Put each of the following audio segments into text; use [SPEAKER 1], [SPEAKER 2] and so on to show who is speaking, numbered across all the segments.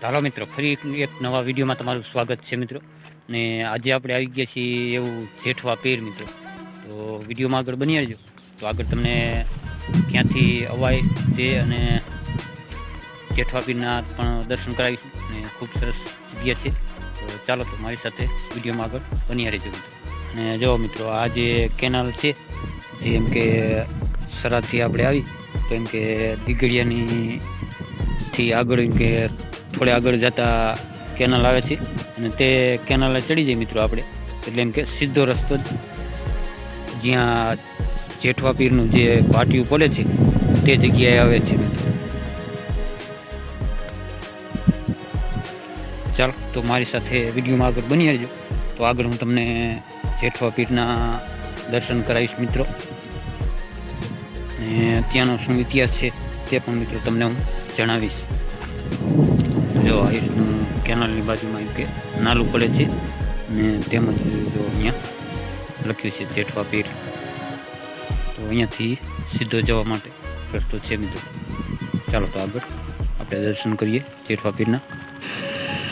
[SPEAKER 1] ચાલો મિત્રો, ફરી એક નવા વિડીયોમાં તમારું સ્વાગત છે મિત્રો. ને આજે આપણે આવી ગયા છીએ એવું જેઠવા પેર મિત્રો. તો વિડીયોમાં આગળ બની રહેજો. તો આગળ તમને ક્યાંથી અવાય તે અને જેઠવા પીરના પણ દર્શન કરાવીશું. અને ખૂબ સરસ જગ્યા છે. તો ચાલો તો મારી સાથે વિડીયોમાં આગળ બની રહેજો મિત્રો. અને જો મિત્રો, આ જે કેનાલ છે જેમ કે સરાથી આપણે આવી, તો એમ કે દીગડિયાની થી આગળ એમ કે થોડે આગળ જતા કેનાલ આવે છે અને તે કેનાલે ચડી જાય મિત્રો આપણે. એટલે એમ કે સીધો રસ્તો જ. જ્યાં જેઠવા પીરનું જે પાટિયું પડે છે, તે જગ્યાએ આવે છે ચાલો, તો મારી સાથે વિડીયોમાં આગળ બની રહેજો. તો આગળ હું તમને જેઠવા પીરના દર્શન કરાવીશ મિત્રો. અને ત્યાંનો શું ઇતિહાસ છે, તે પણ મિત્રો તમને હું જણાવીશ. જો આ રીતનું કેનાલની બાજુમાં એમ કે નાલું પડે છે. ને તેમજ જો અહીંયા લખ્યું છે, જેઠવા પીર. તો અહીંયાથી સીધો જવા માટે રસ્તો છે મિત્રો. ચાલો તો આગળ આપણે દર્શન કરીએ જેઠવા પીરના.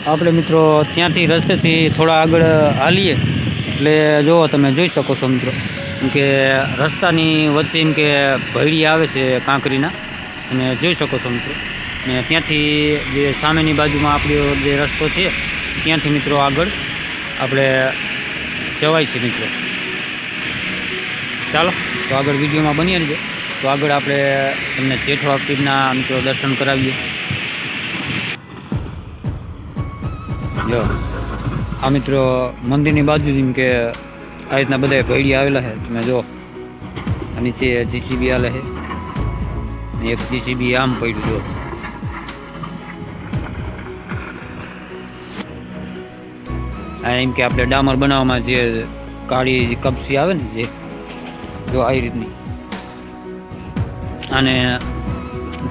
[SPEAKER 1] આપણે મિત્રો ત્યાંથી રસ્તેથી થોડા આગળ હાલીએ. એટલે જો તમે, જોઈ શકો છો મિત્રો. કે રસ્તાની વચ્ચે એમ કે ભૈડી આવે છે કાંકરીના. અને જોઈ શકો છો મિત્રો. ને ત્યાંથી જે સામેની બાજુમાં આપણો જે રસ્તો છે, ત્યાંથી મિત્રો આગળ આપણે જવાય છે મિત્રો. ચાલો, તો આગળ વિડીયોમાં બની રહેજો તો આગળ આપણે તમને જેઠવા પીરના મિત્રો દર્શન કરાવીએ. જો આ મિત્રો મંદિરની બાજુ જેમ કે આ રીતના બધા ભેડી આવેલા છે. તમે જો નીચે જીસીબી આલે છે. એક જીસીબી આમ પડ્યું જો એમ કે આપણે ડામર બનાવવામાં જે કાળી કપસી આવે ને જે, જો આવી રીતની. અને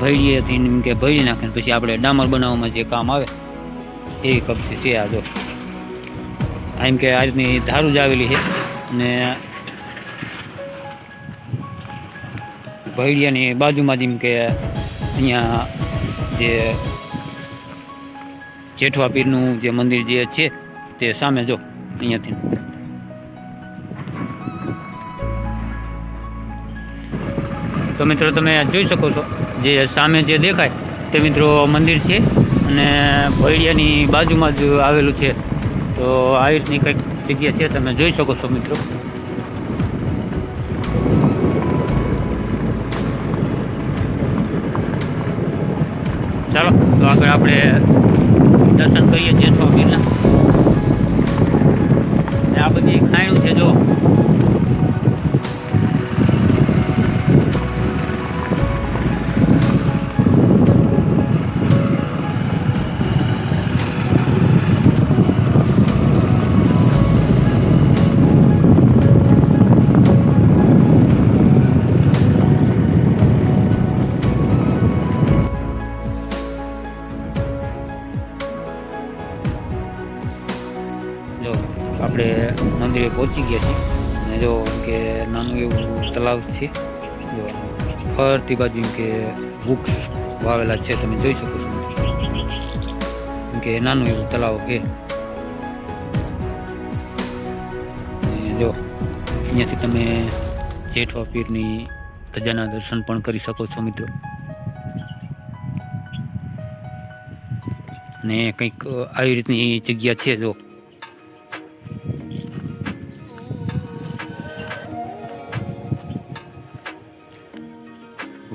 [SPEAKER 1] ભૈડીએથી એમ કે ભરી નાખે પછી આપણે ડામર બનાવવામાં જે કામ આવે એવી કપસી છે આ જો. એમ કે આ રીતની ધારું જ આવેલી છે. ને ભૈડિયાની બાજુમાં જેમ કે અહીંયા જે જેઠવા પીરનું જે મંદિર જે છે તે સામે જો, અહીંયાથી. તો મિત્રો તમે જોઈ શકો છો, જે સામે જે દેખાય તે મિત્રો મંદિર છે અને ભૈડિયાની બાજુમાં જ આવેલું છે. તો આ રીતની કંઈક જગ્યા છે, તમે જોઈ શકો છો મિત્રો. ચાલો, તો આગળ આપણે દર્શન કરીએ છીએ સ્વામીના. આ બધી ખાણું છે જો જો પહોંચી ગયા છીએ. અને જો કે નાનું એવું તલાવ છે. જો ફરતી બાજુ કે વૃક્ષ વાવેલા છે, તમે જોઈ શકો છો. કે નાનું એવું તલાવ છે. જો અહીંયાથી તમે જેઠવા પીરની ધજાના દર્શન પણ કરી શકો છો, મિત્રો. અને કંઈક આવી રીતની જગ્યા છે, જો.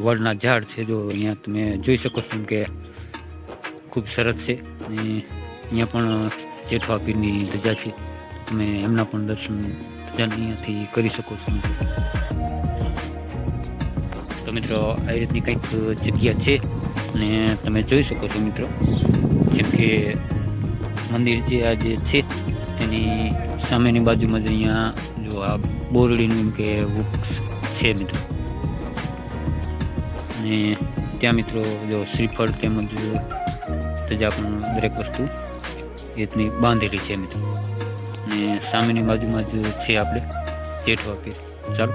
[SPEAKER 1] વડના ઝાડ છે, જો અહીંયા તમે જોઈ શકો છો કે ખૂબ સરસ છે અને અહીંયા પણ જેઠવા પીરની ધજા છે. તમે એમના પણ દર્શન અહીંયાથી કરી શકો છો. તો મિત્રો, આવી રીતની કંઈક જગ્યા છે અને તમે જોઈ શકો છો મિત્રો. જેમ કે મંદિર જે આ જે છે તેની સામેની બાજુમાં જ અહીંયા જો આ બોરડીનું કે વૃક્ષ છે મિત્રો. અને ત્યાં મિત્રો જો શ્રીફળ તેમજ તજા પણ દરેક વસ્તુ એ રીતની બાંધેલી છે મિત્રો. અને સામેની બાજુમાં જ છે આપણે જેઠ વાપીર ચાલો,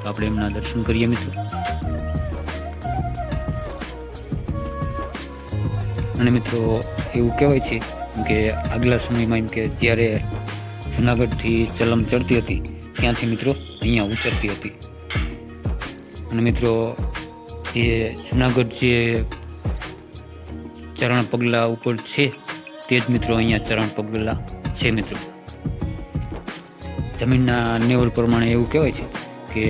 [SPEAKER 1] તો આપણે એમના દર્શન કરીએ મિત્રો. અને મિત્રો એવું કહેવાય છે કે આગલા સમયમાં એમ કે જ્યારે જુનાગઢથી ચલમ ચડતી હતી, ત્યાંથી મિત્રો અહીંયા ઉતરતી હતી. અને મિત્રો જે જુનાગઢ જે ચરણ પગલા ઉપર છે, તે જ મિત્રો અહીંયા ચરણ પગલા છે મિત્રો. જમીનના લેવલ પ્રમાણે એવું કહેવાય છે કે,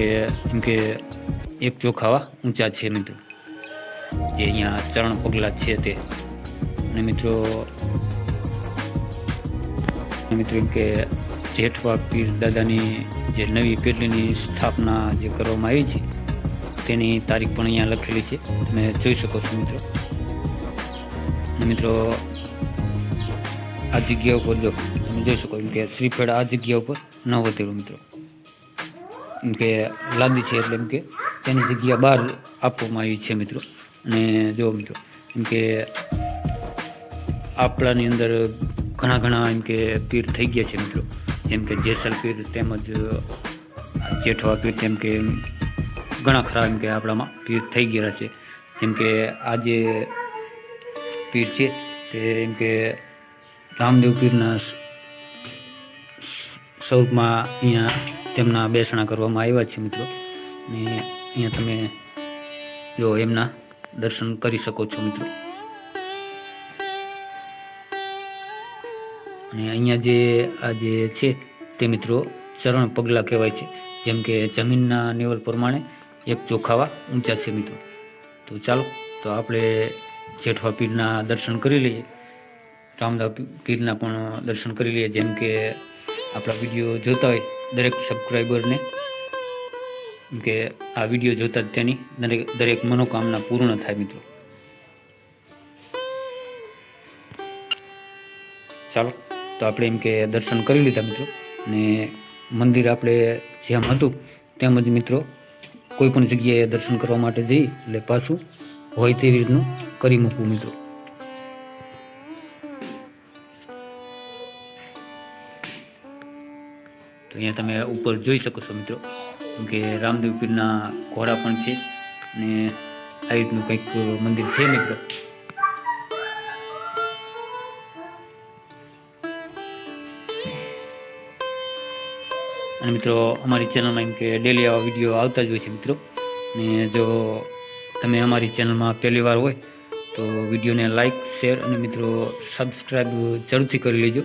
[SPEAKER 1] એમ કે એક ચોખાવા ઊંચા છે મિત્રો. જે અહીંયા ચરણ પગલા છે તે. અને મિત્રો મિત્રો કે જેઠવા પીર દાદાની જે નવી પેઢીની સ્થાપના જે કરવામાં આવી છે તેની તારીખ પણ અહીંયા લખેલી છે. તમે જોઈ શકો છો મિત્રો. મિત્રો, આ જગ્યા ઉપર જો, તમે જોઈ શકો એમ કે શ્રીફળ આ જગ્યા ઉપર ન વધેલું મિત્રો. એમ કે લાંબી છે એટલે એમ કે તેની જગ્યા બહાર આપવામાં આવી છે મિત્રો. અને જો મિત્રો, એમ કે આપણાની અંદર ઘણા ઘણા એમ કે પીર થઈ ગયા છે મિત્રો. જેમ કે જેસલ પીર તેમજ જેઠવા પીર તેમ કે ઘણા ખરા એમ કે આપણામાં પીર થઈ ગયેલા છે. જેમ કે આ જે પીર છે તે એમ કે રામદેવ પીરના સ્વરૂપમાં અહીંયા તેમના બેસણા કરવામાં આવ્યા છે મિત્રો. ને અહીંયા તમે જો એમના દર્શન કરી શકો છો મિત્રો. અને અહીંયા જે આ જે છે તે મિત્રો ચરણ પગલાં કહેવાય છે. જેમ કે જમીનના લેવલ પ્રમાણે એક ચોખાવા ઊંચા છે તો ચાલો, તો આપણે જેઠવા પીરના દર્શન કરી લઈએ. રામદાવ પીરના પણ દર્શન કરી લઈએ. જેમ કે આપણા વીડિયો જોતા હોય દરેક સબસ્ક્રાઈબરને કે આ વીડિયો જોતા જ તેની દરેક દરેક મનોકામના પૂર્ણ થાય મિત્રો. ચાલો, તો આપણે એમ કે દર્શન કરી લીધા મિત્રો. અને મંદિર આપણે જેમ હતું તેમ જ મિત્રો કોઈ પણ જગ્યાએ દર્શન કરવા માટે જઈ એટલે પાછું હોય તેવી રીતનું કરી મૂકવું મિત્રો. તો અહીંયા તમે ઉપર જોઈ શકો છો મિત્રો કે રામદેવ પીરના ઘોડા પણ છે ને આ રીતનું કંઈક મંદિર છે મિત્રો. અને મિત્રો, અમારી ચેનલમાં એમ કે ડેલી આવા વીડિયો આવતા જ હોય છે મિત્રો. ને જો તમે અમારી ચેનલમાં પહેલી વાર હોય, તો વિડીયોને લાઈક શેર અને મિત્રો સબસ્ક્રાઈબ જરૂરથી કરી લેજો.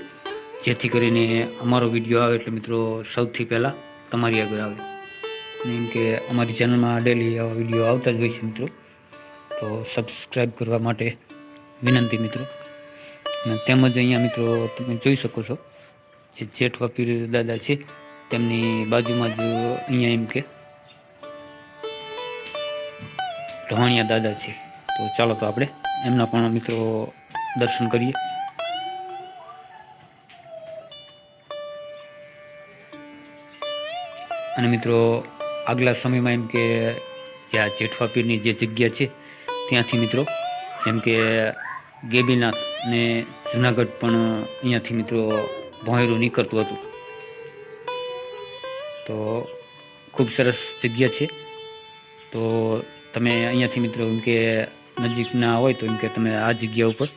[SPEAKER 1] જેથી કરીને અમારો વીડિયો આવે એટલે મિત્રો, સૌથી પહેલાં તમારી આગળ આવે. એમ કે અમારી ચેનલમાં ડેલી આવા વીડિયો આવતા જ હોય છે મિત્રો. તો સબસ્ક્રાઈબ કરવા માટે વિનંતી મિત્રો. તેમજ અહીંયા મિત્રો, તમે જોઈ શકો છો, જે જેઠ પીર દાદા છે તેમની બાજુમાં જ અહીંયા એમ કે. ઢવાણિયા દાદા છે. તો ચાલો તો આપણે એમના પણ મિત્રો દર્શન કરીએ. અને મિત્રો, આગલા સમયમાં એમ કે જ્યાં જેઠવા પીરની જે જગ્યા છે, ત્યાંથી મિત્રો, જેમ કે ગેબીનાથ ને જુનાગઢ પણ અહીંયાથી મિત્રો ભોંયરું નીકળતું હતું. તો ખૂબ સરસ જગ્યા છે. તો તમે અહીંયાથી મિત્રો એમ કે નજીકના હોય તો એમ કે તમે આ જગ્યા ઉપર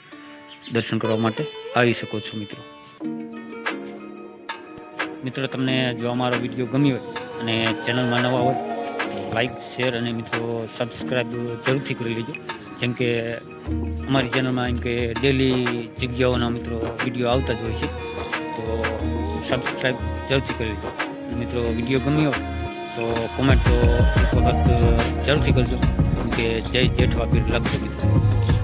[SPEAKER 1] દર્શન કરવા માટે આવી શકો છો મિત્રો. મિત્રો તમને જો અમારો વીડિયો ગમ્યો હોય અને ચેનલમાં નવા હોય લાઈક, શેર અને મિત્રો સબસ્ક્રાઈબ જરૂરથી કરી લેજો. જેમ કે અમારી ચેનલમાં એમ કે ડેલી જગ્યાઓના મિત્રો વીડિયો આવતા જ હોય છે. તો સબસ્ક્રાઈબ જરૂરથી કરી લેજો. મિત્રો વીડિયો ગમ્યો તો કોમેન્ટ તો એક વખત જરૂરથી કરજો. કે જય જેઠવા પીર લખજો મિત્રો.